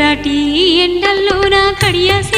ఎర్రటి ఎండల్లో నా కడియాసి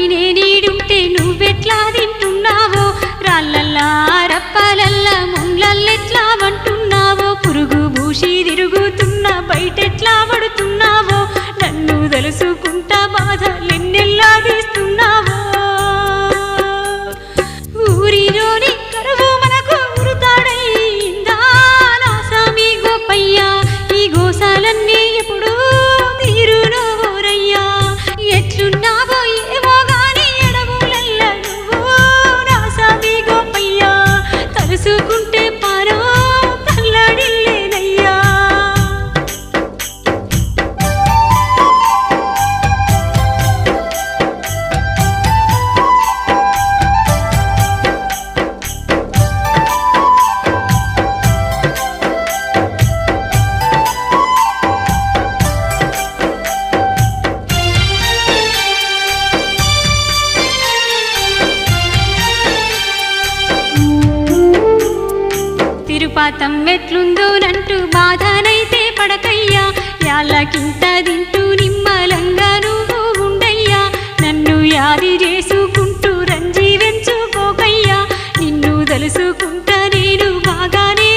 నేనే నేనీడుంటే నువ్వెట్లా తింటున్నావో? రాళ్ళల్లా రప్పలల్లా ముండ్లల్లెట్లా అంటున్నావో పురుగు భూషి తిరుగుతున్నా బయటెట్లా పడుతున్నావో? నన్ను తెలుసుకు జీవితాతం ఎట్లుందోనంటూ బాధనైతే పడకయ్యా. యాళ్ళకింత దింటూ నిమ్మలంగా నువ్వు ఉండయ్యా. నన్ను యాది చేసుకుంటూ రంజీవెంచుకోకయ్యా నిన్ను తెలుసుకుంటా నేను బాగానే